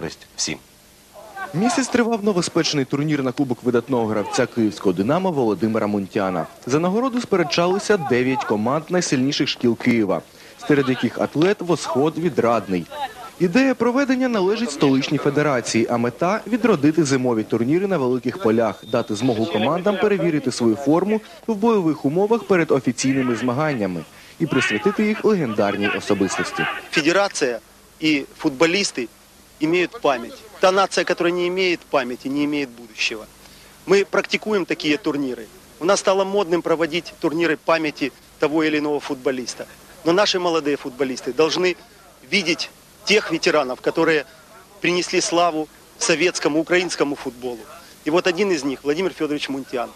користь всім. Місяць тривав новоспечений турнір на кубок видатного гравця київського «Динамо» Володимира Мунтяна. За нагороду сперечалися 9 команд найсильніших шкіл Києва, серед яких атлет «Восход» відрадний. Ідея проведення належить столичній федерації, а мета – відродити зимові турніри на великих полях, дати змогу командам перевірити свою форму в бойових умовах перед офіційними змаганнями і присвятити їх легендарній особистості. федерация и футболисты имеют память. Та нация, которая не имеет памяти, не имеет будущего. Мы практикуем такие турниры. У нас стало модным проводить турниры памяти того или иного футболиста. Но наши молодые футболисты должны видеть тех ветеранов, которые принесли славу советскому, украинскому футболу. И вот один из них, Владимир Федорович Мунтян.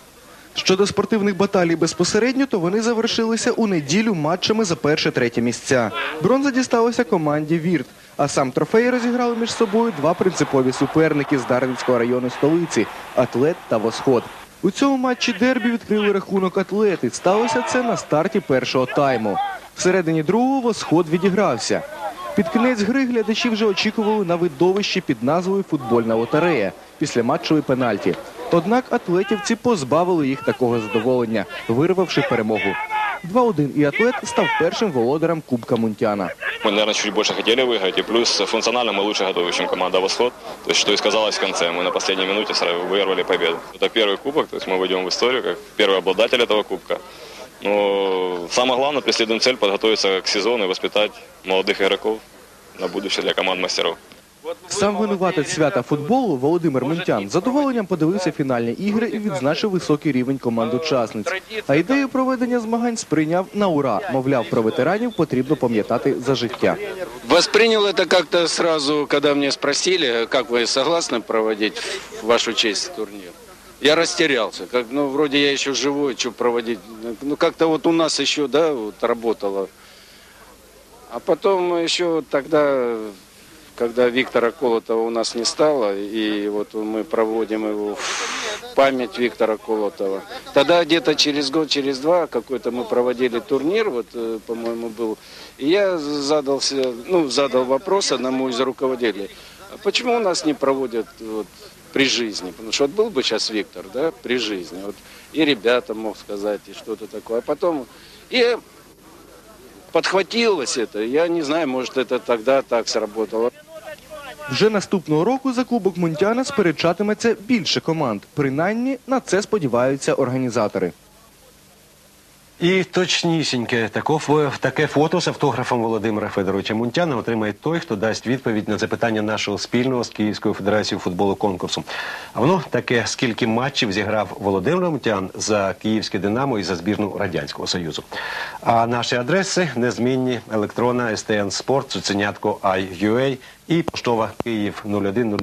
Щодо спортивних баталій безпосередньо, то вони завершилися у неділю матчами за перше-третє місця. Бронза дісталася команді «Вірт», а сам трофей розіграли між собою два принципові суперники з Дарницького району столиці – «Атлет» та «Восход». У цьому матчі дербі відкрили рахунок «Атлети». Сталося це на старті першого тайму. Всередині другого «Восход» відігрався. Під кінець гри глядачі вже очікували на видовище під назвою «Футбольна лотерея» після матчової пенальті. Однак атлетівці позбавили їх такого задоволення, вирвавши перемогу. 2-1 і атлет став першим володарем Кубка Мунтяна Мы, наверное, чуть больше хотели выиграть, и плюс функционально мы лучше готовы, чем команда «Восход». То есть, что и сказалось в конце, мы на последней минуте сразу вырвали победу. Это первый кубок, то есть мы войдем в историю как первый обладатель этого кубка. Но самое главное, преследуем цель подготовиться к сезону и воспитать молодых игроков на будущее для команд мастеров. Сам винуватець свята футболу Володимир Мунтян з задоволенням подивився фінальні ігри і відзначив високий рівень команд-учасниць. А ідею проведення змагань сприйняв на ура. Мовляв, про ветеранів потрібно пам'ятати за життя. Воспринял это как-то сразу, когда мне спросили, как вы согласны проводить в вашу честь турнир. Я растерялся. Как, ну, вроде я еще живой, что проводить. Ну, как-то вот у нас еще, да, вот работало. А потом еще тогда, когда Виктора Колотова у нас не стало, и вот мы проводим его в память Виктора Колотова. Тогда где-то через год, через два какой-то мы проводили турнир, вот, э, по-моему, был. И я задался, ну, задал вопрос одному из руководителей. А почему у нас не проводят вот, при жизни? Потому что вот был бы сейчас Виктор, да, при жизни. Вот, и ребята мог сказать, и что-то такое. А потом... И подхватилось это. Я не знаю, может, это тогда так сработало. Вже наступного року за Кубок Мунтяна сперечатиметься більше команд. Принаймні на це сподіваються організатори. І точнісіньке таке фото з автографом Володимира Федоровича Мунтяна отримає той, хто дасть відповідь на запитання нашого спільного з Київською федерацією футболу конкурсу. А воно таке, скільки матчів зіграв Володимир Мунтян за київське Динамо і за збірну Радянського Союзу. А наші адреси незмінні електронна STN Sport, Цуценятко IUA і поштова Київ 01